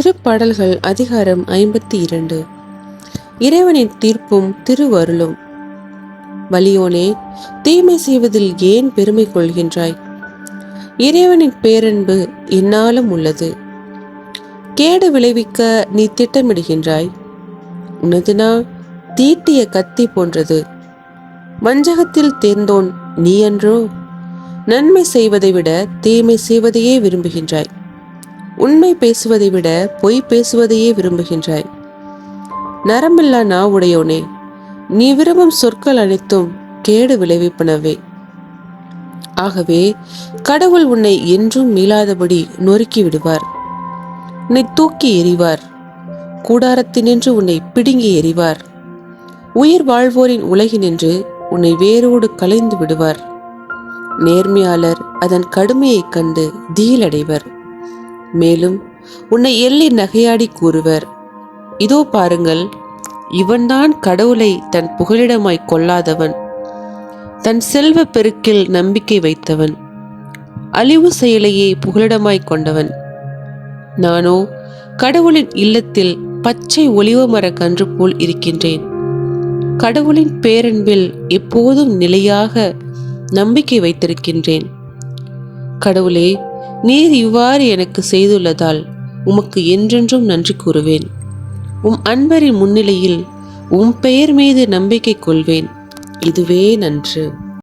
திருப்பாடல்கள் அதிகாரம் ஐம்பத்தி இரண்டு. இறைவனின் தீர்ப்பும் திருவருளும். வலியோனே தீமை செய்வதில் ஏன் பெருமை கொள்கின்றாய்? இறைவனின் பேரன்பு என்னாலும் உள்ளது. கேடு விளைவிக்க நீ திட்டமிடுகின்றாய். உனதுனா தீட்டிய கத்தி போன்றது. வஞ்சகத்தில் தேர்ந்தோன் நீ அன்றோ? நன்மை செய்வதை விட தீமை செய்வதையே விரும்புகின்றாய். உண்மை பேசுவதை விட பொய் பேசுவதையே விரும்புகின்றாய். நரம்பில்லா நா உடையோனே நீ விரும்பும் சொற்கள் அனைத்தும் கேடு விளைவிப்பனவே. ஆகவே கடவுள் உன்னை என்றும் மீளாதபடி நொறுக்கி விடுவார். உன்னை தூக்கி எறிவார். கூடாரத்தினின்று உன்னை பிடுங்கி எறிவார். உயிர் வாழ்வோரின் உலகினின்று உன்னை வேரோடு கலைந்து விடுவார். நேர்மையாளர் அதன் கடுமையைக் கண்டு தீலடைவர். மேலும் உன்னை எள்ளி நகையாடி கூறுவர். இதோ பாருங்கள் இவன்தான் கடவுளை தன் புகலிடமாய் கொள்ளாதவன் தன் செல்வ பெருக்கில் நம்பிக்கை வைத்தவன். அழிவு செயலையே புகலிடமாய் கொண்டவன். நானோ கடவுளின் இல்லத்தில் பச்சை ஒளிவ மர கன்று போல் இருக்கின்றேன். கடவுளின் பேரன்பில் எப்போதும் நிலையாக நம்பிக்கை வைத்திருக்கின்றேன். கடவுளே நீர் இவ்வாறு எனக்கு செய்துள்ளதால் உமக்கு என்றென்றும் நன்றி கூறுவேன். உம் அன்பரின் முன்னிலையில் உம் பெயர் மீது நம்பிக்கை கொள்வேன். இதுவே நன்று.